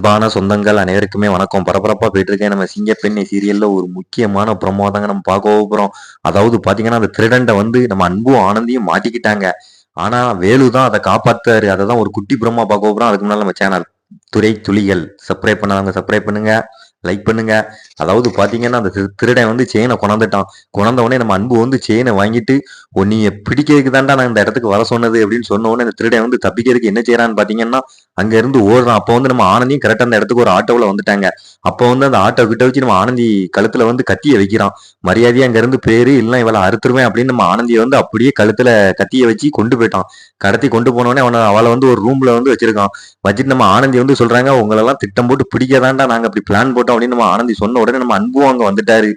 அன்பான சொந்தங்கள் அனைவருக்குமே வணக்கம். பரபரப்பா போயிட்டு இருக்கேன் நம்ம சிங்கப்பெண்ணை சீரியல்ல ஒரு முக்கியமான ப்ரமோ தாங்க நம்ம பார்க்க போகிறோம் அதாவது பாத்தீங்கன்னா அந்த திருடண்ட வந்து நம்ம அன்பும் ஆனந்தியும் மாட்டிக்கிட்டாங்க ஆனா வேலு தான் அதை காப்பாத்தாரு அதை தான் ஒரு குட்டி பிரம்மா பார்க்க போகிறோம் அதுக்கு முன்னால நம்ம சேனல் துறை துளிகள். சப்ஸ்கிரைப் பண்ணாதவங்க சப்ஸ்கிரைப் பண்ணுங்க. லைக் பண்ணுங்க. அதாவது பாத்தீங்கன்னா அந்த திரு- திருடன் வந்து செயினை கொண்டாந்துட்டான் கொண்டாந்த உடனே நம்ம அன்பு வந்து செயினை வாங்கிட்டு உன்னைய பிடிக்கிறதுக்கு தான்டா நான் இந்த இடத்துக்கு வர சொன்னது அப்படின்னு சொன்ன உடனே அந்த திருடன் வந்து தப்பிக்கிறதுக்கு என்ன செய்யறான்னு பாத்தீங்கன்னா அங்க இருந்து ஓடுறான். அப்போ வந்து நம்ம ஆனந்தியும் கரெக்டா அந்த இடத்துக்கு ஒரு ஆட்டோவில் வந்துட்டாங்க. அப்போ வந்து அந்த ஆட்டோ கிட்ட வச்சு நம்ம ஆனந்தி கழுத்துல வந்து கத்திய வைக்கிறான். மரியாதையா அங்க இருந்து பேரு இல்லைன்னா இவளை அறுத்துருவேன் அப்படின்னு நம்ம ஆனந்தியை வந்து அப்படியே கழுத்துல கத்திய வச்சு கொண்டு போயிட்டான். கடத்தி கொண்டு போனோடனே அவனை அவளை வந்து ஒரு ரூம்ல வந்து வச்சிருக்கான். வச்சுட்டு நம்ம ஆனந்தி வந்து சொல்றாங்க உங்களெல்லாம் திட்டம் போட்டு பிடிக்காதான்டா நாங்க அப்படி பிளான் போட்டோம் அப்படின்னு நம்ம ஆனந்தி சொன்ன உடனே நம்ம அன்பும் அங்க வந்துட்டாரு.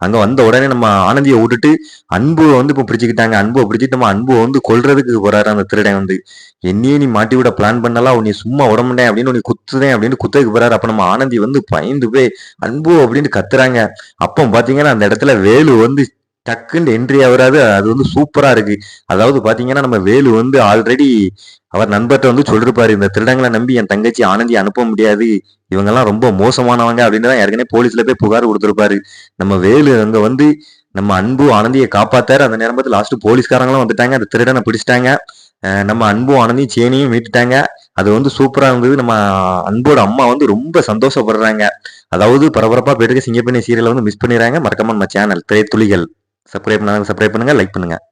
அங்க வந்த உடனே நம்ம ஆனந்தியை விட்டுட்டு அன்பு வந்து இப்போ பிடிச்சிக்கிட்டாங்க அன்புவை பிடிச்சிட்டு நம்ம அன்புவை வந்து கொள்றதுக்கு போறாரு அந்த திருடன் வந்து. என்னையே நீ மாட்டி விட பிளான் பண்ணலாம் உன்னை சும்மா விட மாட்டேன் அப்படின்னு உன்னை குத்துதேன் அப்படின்னு குத்ததுக்கு போறாரு அப்ப நம்ம ஆனந்தி வந்து பயந்து போய் அன்பு அப்படின்னு கத்துறாங்க. அப்போ பாத்தீங்கன்னா அந்த இடத்துல வேலு வந்து டக்குன்னு என்ட்ரி ஆகுறாரு. அது வந்து சூப்பராக இருக்கு. அதாவது பார்த்தீங்கன்னா நம்ம வேலு வந்து ஆல்ரெடி அவர் நண்பர்கிட்ட வந்து சொல்லிருப்பாரு இந்த திருடங்களை நம்பி என் தங்கச்சி ஆனந்தி அனுப்ப முடியாது. இவங்கெல்லாம் ரொம்ப மோசமானவங்க அப்படின்னு தான் ஏற்கனவே போலீஸ்ல போய் புகார் கொடுத்துருப்பாரு. நம்ம வேலு அங்கே வந்து நம்ம அன்பு ஆனந்தியை காப்பாத்தாரு. அந்த நேரத்தில் லாஸ்ட் போலீஸ்காரங்களும் வந்துட்டாங்க. அந்த திருடனை பிடிச்சிட்டாங்க. நம்ம அன்பு ஆனந்தியும் சேனியும் மீட்டுட்டாங்க. அது வந்து சூப்பராக இருந்தது. நம்ம அன்போட அம்மா வந்து ரொம்ப சந்தோஷப்படுறாங்க. அதாவது பரபரப்பாக போயிட்டு சிங்கப்பெண்ணி சீரியலை வந்து மிஸ் பண்ணிடுறாங்க. மறக்காம நம்ம சேனல் திரைத்துளிகள் சப்ஸ்கிரைப் பண்ணாங்க சப்ஸ்கிரைப் பண்ணுங்கள் லைக் பண்ணுங்கள்